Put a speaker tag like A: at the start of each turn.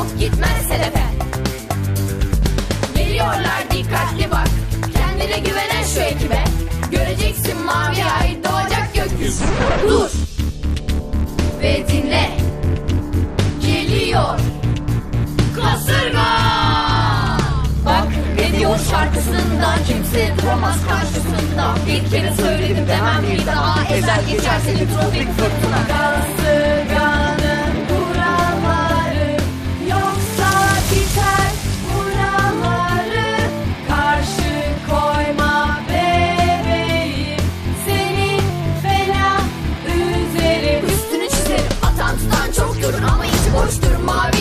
A: ot gitmez hedefe. Geliyorlar dikkatli bak. Kendine güvenen şu ekibe. Göreceksin mavi ay doğacak gökyüzü. Dur. Ve dinle. Geliyor. Kasırga. Bak ne diyor şarkısında Kimse duramaz karşısında. Bir kere söyledim demem bir daha. Ezer geçer seni tropik fırtına. Kasırga my